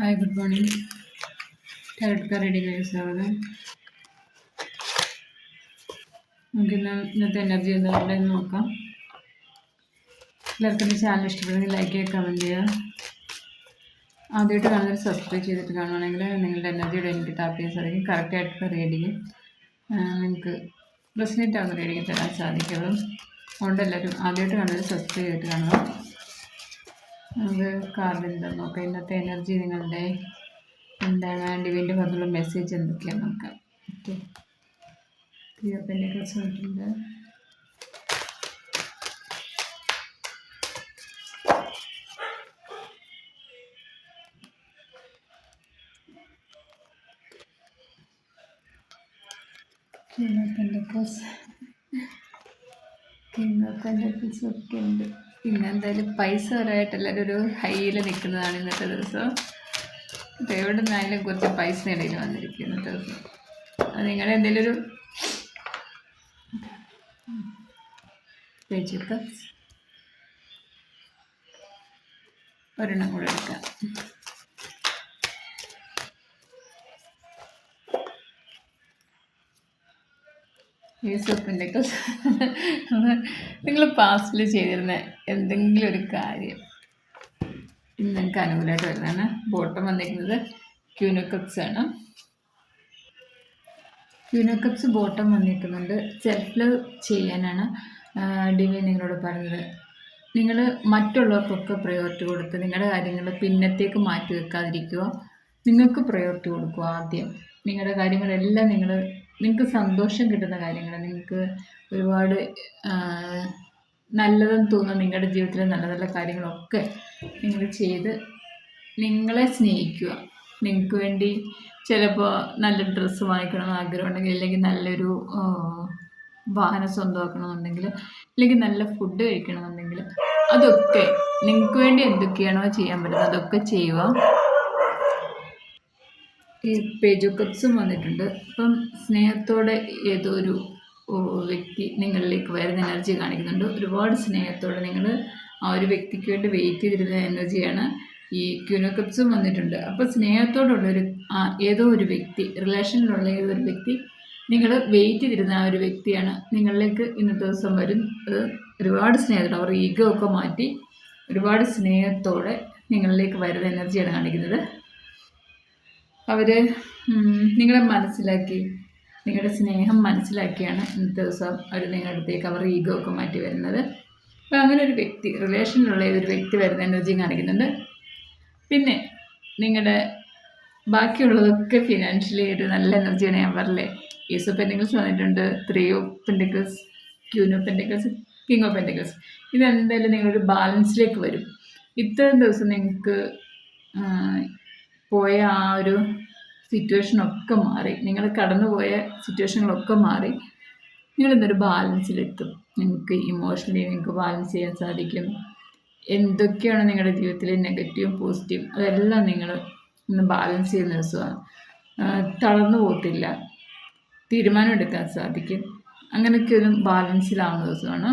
Hi good morning tarot reading സ്വാഗതം നമുക്ക് ഇന്ന് ഇന്നത്തെ എനർജി എന്താണെന്ന് നോക്കാം. എല്ലാവർക്കും ചാനൽ ഇഷ്ടപ്പെടുന്നെങ്കിൽ ലൈക്ക് ചെയ്യുക കമന്റ് ചെയ്യുക. ആദ്യമായിട്ട് കാണുന്നവർ സബ്സ്ക്രൈബ് ചെയ്തിട്ട് കാണുകയാണെങ്കിൽ നിങ്ങളുടെ എനർജിയുടെ എനിക്ക് ടാപ്പ് ചെയ്യാൻ സാധിക്കും. കറക്റ്റായിട്ടുള്ള റീഡിങ് നിങ്ങൾക്ക് റെസിനേറ്റ് ആവുന്ന റീഡിങ് തരാൻ സാധിക്കുള്ളൂ. അതുകൊണ്ട് എല്ലാവരും ആദ്യമായിട്ട് കാണുന്നവർ സബ്സ്ക്രൈബ് ചെയ്തിട്ട് കാണുക നമുക്ക് കാർഡ് എന്താന്ന് നോക്കാം ഇന്നത്തെ എനർജി നിങ്ങളുടെ എന്താണ് ഡിവിന്റെ പറഞ്ഞുള്ള മെസ്സേജ് എന്തൊക്കെയാണ് നോക്കാം. Okay. Pentacles king of pentacles ഒക്കെ ഉണ്ട്. പിന്നെ എന്തായാലും പൈസ പരമായിട്ട് എല്ലാവരും ഒരു ഹൈയിൽ നിൽക്കുന്നതാണ് ഇന്നത്തെ ദിവസം. അപ്പോൾ എവിടെ നിന്നായാലും കുറച്ച് പൈസ ഇടയിൽ വന്നിരിക്കും ഇന്നത്തെ ദിവസം. അത് നിങ്ങളുടെ എന്തെങ്കിലും ഒരു വെജിറ്റബിൾസ്. ഒരെണ്ണം കൂടെ എടുക്കാം. നിങ്ങൾ പാസ്റ്റിൽ ചെയ്തിരുന്ന എന്തെങ്കിലും ഒരു കാര്യം ഇന്ന് നിങ്ങൾക്ക് അനുകൂലമായിട്ട് വരുന്നതാണ്. ബോട്ടം വന്നിരിക്കുന്നത് ക്യൂനോക്കപ്സ് ആണ്. ക്യൂനോക്കപ്സ് ബോട്ടം വന്നിരിക്കുന്നുണ്ട്. സെൽഫ് ലവ് ചെയ്യാനാണ് ഡിവൈൻ നിങ്ങളോട് പറഞ്ഞത്. നിങ്ങൾ മറ്റുള്ളവർക്കൊക്കെ പ്രയോറിറ്റി കൊടുത്ത് നിങ്ങളുടെ കാര്യങ്ങൾ പിന്നത്തേക്ക് മാറ്റി വെക്കാതിരിക്കുക. നിങ്ങൾക്ക് പ്രയോറിറ്റി കൊടുക്കുക ആദ്യം. നിങ്ങളുടെ കാര്യങ്ങളെല്ലാം നിങ്ങൾ നിങ്ങൾക്ക് സന്തോഷം കിട്ടുന്ന കാര്യങ്ങൾ നിങ്ങൾക്ക് ഒരുപാട് നല്ലതെന്ന് തോന്നുന്ന നിങ്ങളുടെ ജീവിതത്തിലെ നല്ല നല്ല കാര്യങ്ങളൊക്കെ നിങ്ങൾ ചെയ്ത് നിങ്ങളെ സ്നേഹിക്കുക. നിങ്ങൾക്ക് വേണ്ടി ചിലപ്പോൾ നല്ല ഡ്രസ്സ് വാങ്ങിക്കണമെന്ന് ആഗ്രഹമുണ്ടെങ്കിൽ അല്ലെങ്കിൽ നല്ലൊരു വാഹനം സ്വന്തമാക്കണമെന്നുണ്ടെങ്കിൽ അല്ലെങ്കിൽ നല്ല ഫുഡ് കഴിക്കണമെന്നുണ്ടെങ്കിൽ അതൊക്കെ നിങ്ങൾക്ക് വേണ്ടി എന്തൊക്കെയാണോ ചെയ്യാൻ പറ്റുന്നത് അതൊക്കെ ചെയ്യുക. ഈ പേജുക്കപ്സും വന്നിട്ടുണ്ട്. അപ്പം സ്നേഹത്തോടെ ഏതോ ഒരു വ്യക്തി നിങ്ങളിലേക്ക് വരുന്ന എനർജി കാണിക്കുന്നുണ്ട്. ഒരുപാട് സ്നേഹത്തോടെ നിങ്ങൾ ആ ഒരു വ്യക്തിക്ക് വേണ്ടി വെയിറ്റ് ചെയ്തിരുന്ന എനർജിയാണ് ഈ ക്യൂനോക്കപ്സും വന്നിട്ടുണ്ട്. അപ്പോൾ സ്നേഹത്തോടുള്ളൊരു ഏതോ ഒരു വ്യക്തി റിലേഷനിലുള്ള ഏതോ ഒരു വ്യക്തി നിങ്ങൾ വെയിറ്റ് ചെയ്തിരുന്ന ആ ഒരു വ്യക്തിയാണ്. നിങ്ങളിലേക്ക് ഇന്നത്തെ ദിവസം വരും. ഒരുപാട് സ്നേഹത്തോടെ അവർ ഈഗോ ഒക്കെ മാറ്റി ഒരുപാട് സ്നേഹത്തോടെ നിങ്ങളിലേക്ക് വരുന്ന എനർജിയാണ് കാണിക്കുന്നത്. അവർ നിങ്ങളെ മനസ്സിലാക്കി. നിങ്ങളുടെ സ്നേഹം മനസ്സിലാക്കിയാണ് ഇന്നത്തെ ദിവസം അവർ നിങ്ങളുടെ അടുത്തേക്ക് അവർ ഈഗോ ഒക്കെ മാറ്റി വരുന്നത്. അപ്പോൾ അങ്ങനെ ഒരു വ്യക്തി റിലേഷനിലുള്ള ഏതൊരു വ്യക്തി വരുന്ന എനർജി കാണിക്കുന്നുണ്ട്. പിന്നെ നിങ്ങളുടെ ബാക്കിയുള്ളതൊക്കെ ഫിനാൻഷ്യലി ഒരു നല്ല എനർജിയാണ് ഞാൻ പറഞ്ഞില്ലേ ഈസ് ഓഫ് പെന്റിക്കിൾസ് വന്നിട്ടുണ്ട് three of pentacles queen of pentacles king of pentacles ഇതെന്തായാലും നിങ്ങളൊരു ബാലൻസിലേക്ക് വരും. ഇത്രയും ദിവസം നിങ്ങൾക്ക് പോയ ആ ഒരു സിറ്റുവേഷനൊക്കെ മാറി. നിങ്ങൾ കടന്നുപോയ സിറ്റുവേഷനുകളൊക്കെ മാറി. നിങ്ങളിന്നൊരു ബാലൻസിലെത്തും നിങ്ങൾക്ക് ഇമോഷണലി നിങ്ങൾക്ക് ബാലൻസ് ചെയ്യാൻ സാധിക്കും. എന്തൊക്കെയാണ് നിങ്ങളുടെ ജീവിതത്തിൽ നെഗറ്റീവും പോസിറ്റീവും അതെല്ലാം നിങ്ങൾ ഇന്ന് ബാലൻസ് ചെയ്യുന്ന ദിവസമാണ് തളർന്നു പോകത്തില്ല. തീരുമാനമെടുക്കാൻ സാധിക്കും. അങ്ങനെയൊക്കെ ഒരു ബാലൻസിലാവുന്ന ദിവസമാണ്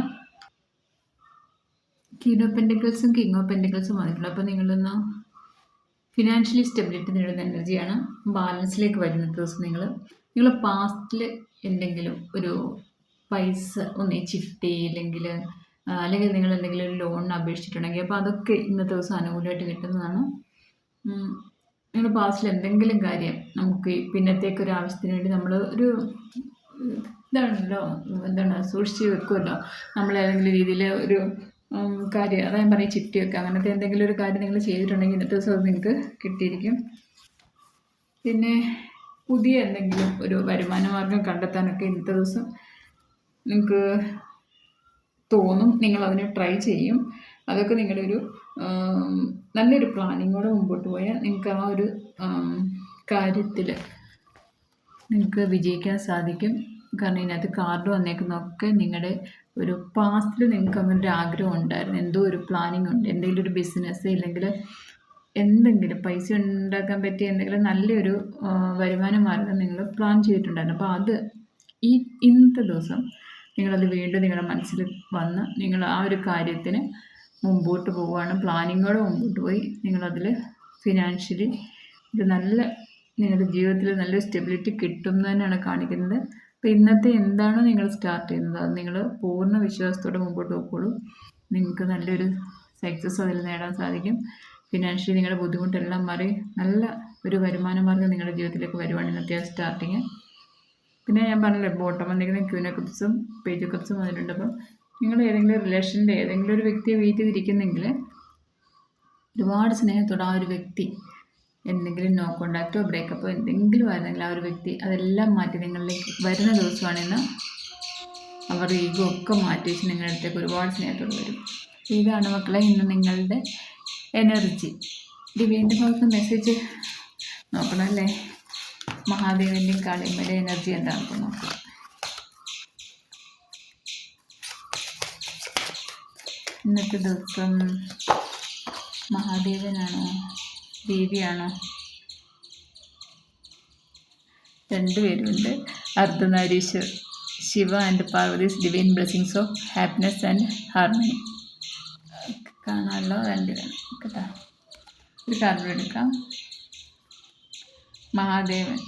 കിങ് ഓഫ് പെന്റിക്കിൾസും കിങ് ഓഫ് പെന്റിക്കിൾസും വന്നിട്ടുണ്ട്. അപ്പോൾ നിങ്ങളൊന്ന് ഫിനാൻഷ്യലി സ്റ്റെബിലിറ്റി നേടുന്ന എനർജിയാണ് ബാലൻസിലേക്ക് വരുന്ന ദിവസം നിങ്ങൾ. നിങ്ങൾ പാസ്റ്റിൽ എന്തെങ്കിലും ഒരു പൈസ ഒന്നേ ചിട്ടി അല്ലെങ്കിൽ അല്ലെങ്കിൽ നിങ്ങൾ എന്തെങ്കിലും ഒരു ലോണിന് അപേക്ഷിച്ചിട്ടുണ്ടെങ്കിൽ അപ്പോൾ അതൊക്കെ ഇന്നത്തെ ദിവസം അനുകൂലമായിട്ട് കിട്ടുന്നതാണ്. നിങ്ങൾ പാസ്റ്റിൽ എന്തെങ്കിലും കാര്യം നമുക്ക് പിന്നത്തേക്ക് ഒരു ആവശ്യത്തിന് വേണ്ടി നമ്മൾ ഒരു ഇതാണല്ലോ എന്താണ് സൂക്ഷിച്ച് വെക്കുമല്ലോ. നമ്മൾ ഏതെങ്കിലും രീതിയിൽ ഒരു കാര്യം അതാ ഞാൻ പറയും ചിട്ടിയൊക്കെ. അങ്ങനത്തെ എന്തെങ്കിലും ഒരു കാര്യം നിങ്ങൾ ചെയ്തിട്ടുണ്ടെങ്കിൽ ഇന്നത്തെ ദിവസം നിങ്ങൾക്ക് കിട്ടിയിരിക്കും. പിന്നെ പുതിയ എന്തെങ്കിലും ഒരു വരുമാന മാർഗം കണ്ടെത്താനൊക്കെ ഇന്നത്തെ ദിവസം നിങ്ങൾക്ക് തോന്നും. നിങ്ങൾ അതിനെ ട്രൈ ചെയ്യും. അതൊക്കെ നിങ്ങളുടെ ഒരു നല്ലൊരു പ്ലാനിങ്ങോടെ മുമ്പോട്ട് പോയാൽ നിങ്ങൾക്ക് ആ ഒരു കാര്യത്തിൽ നിങ്ങൾക്ക് വിജയിക്കാൻ സാധിക്കും. കാരണം ഇതിനകത്ത് കാർഡ് വന്നേക്കുന്നതൊക്കെ നിങ്ങളുടെ ഒരു പാസ്റ്റിൽ നിങ്ങൾക്ക് അങ്ങനെ ഒരു ആഗ്രഹം ഉണ്ടായിരുന്നു? എന്തോ ഒരു പ്ലാനിങ് ഉണ്ട്? എന്തെങ്കിലും ഒരു ബിസിനസ് ഇല്ലെങ്കിൽ എന്തെങ്കിലും പൈസ ഉണ്ടാക്കാൻ പറ്റിയ എന്തെങ്കിലും നല്ലൊരു വരുമാന മാർഗം നിങ്ങൾ പ്ലാൻ ചെയ്തിട്ടുണ്ടായിരുന്നു. അപ്പോൾ അത് ഈ ഇന്നത്തെ ദിവസം നിങ്ങളത് വീണ്ടും നിങ്ങളുടെ മനസ്സിൽ വന്ന് നിങ്ങൾ ആ ഒരു കാര്യത്തിന് മുമ്പോട്ട് പോവുകയാണ്. പ്ലാനിങ്ങോടെ മുമ്പോട്ട് പോയി നിങ്ങളതിൽ ഫിനാൻഷ്യലി ഇത് നല്ല നിങ്ങളുടെ ജീവിതത്തിൽ നല്ലൊരു സ്റ്റെബിലിറ്റി കിട്ടും തന്നെയാണ് കാണിക്കുന്നത്. അപ്പോൾ ഇന്നത്തെ എന്താണോ നിങ്ങൾ സ്റ്റാർട്ട് ചെയ്യുന്നത്? അത് നിങ്ങൾ പൂർണ വിശ്വാസത്തോടെ മുമ്പോട്ട് പോയിക്കോളൂ നിങ്ങൾക്ക് നല്ലൊരു സക്സസ് അതിൽ നേടാൻ സാധിക്കും. ഫിനാൻഷ്യലി നിങ്ങളുടെ ബുദ്ധിമുട്ടെല്ലാം മാറി. നല്ല ഒരു വരുമാന മാർഗം നിങ്ങളുടെ ജീവിതത്തിലേക്ക് വരുവാണ് ഇന്നത്തെ സ്റ്റാർട്ടിങ് പിന്നെ ഞാൻ പറഞ്ഞല്ലോ ബോട്ടം വന്നിരിക്കുന്ന ക്യൂന കപ്സും പേജ് കപ്സും വന്നിട്ടുണ്ട്. അപ്പം നിങ്ങൾ ഏതെങ്കിലും റിലേഷന്റെ ഏതെങ്കിലും ഒരു വ്യക്തിയെ വെയിറ്റ് ചെയ്തിരിക്കുന്നെങ്കിൽ ഒരുപാട് സ്നേഹത്തോടെ ആ ഒരു വ്യക്തി എന്തെങ്കിലും നോ കോണ്ടാക്റ്റോ ബ്രേക്കപ്പോ എന്തെങ്കിലും ആയിരുന്നെങ്കിൽ ആ ഒരു വ്യക്തി അതെല്ലാം മാറ്റി നിങ്ങളിലേക്ക് വരുന്ന ദിവസമാണെന്ന് അവർ ഈഗോ ഒക്കെ മാറ്റി വെച്ച് നിങ്ങളുടെ അടുത്തേക്ക് ഒരുപാട് സ്നേഹത്തോട് വരും. ഇതാണ് മക്കളെ ഇന്ന് നിങ്ങളുടെ എനർജി ഡിവൈന്റെ ഭാഗത്ത് മെസ്സേജ് നോക്കണമല്ലേ മഹാദേവന്റെയും കാളിയമ്മയുടെ എനർജി എന്താണെന്ന് നോക്കാം. ഇന്നത്തെ ദിവസം മഹാദേവനാണോ ദേവിയാണോ രണ്ടുപേരുണ്ട്. Ardhanarishwar Shiva and Parvati's divine blessings of happiness and harmony കാണാമല്ലോ രണ്ട് കേട്ടോ. ഒരു കാർഡ് എടുക്കാം. Mahadevan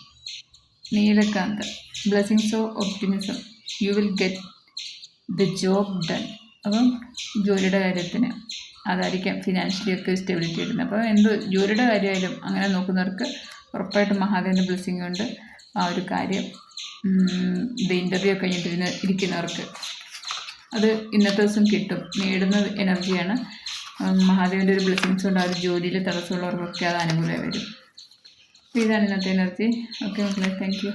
Neelakanta blessings of optimism you will get the job done അപ്പം ജോലിയുടെ കാര്യത്തിന് അതായിരിക്കാം ഫിനാൻഷ്യലി ഒക്കെ സ്റ്റെബിലിറ്റി കിട്ടുന്നത്. അപ്പോൾ എന്ത് ജോലിയുടെ കാര്യമായാലും അങ്ങനെ നോക്കുന്നവർക്ക് ഉറപ്പായിട്ടും മഹാദേവന്റെ ബ്ലെസ്സിങ് ഉണ്ട്. ആ ഒരു കാര്യം ഇത് ഇന്റർവ്യൂ ഒക്കെ കഴിഞ്ഞിട്ടിരുന്ന് ഇരിക്കുന്നവർക്ക് അത് ഇന്നത്തെ ദിവസം കിട്ടും. നേടുന്ന എനർജിയാണ് മഹാദേവന്റെ ഒരു ബ്ലെസ്സിങ്സ് കൊണ്ട് ആ ഒരു ജോലിയിൽ തടസ്സമുള്ളവർക്കൊക്കെ അത് അനുകൂലമായി വരും. അപ്പോൾ ഇതാണ് ഇന്നത്തെ എനർജി ഓക്കെ മക്കളെ താങ്ക് യു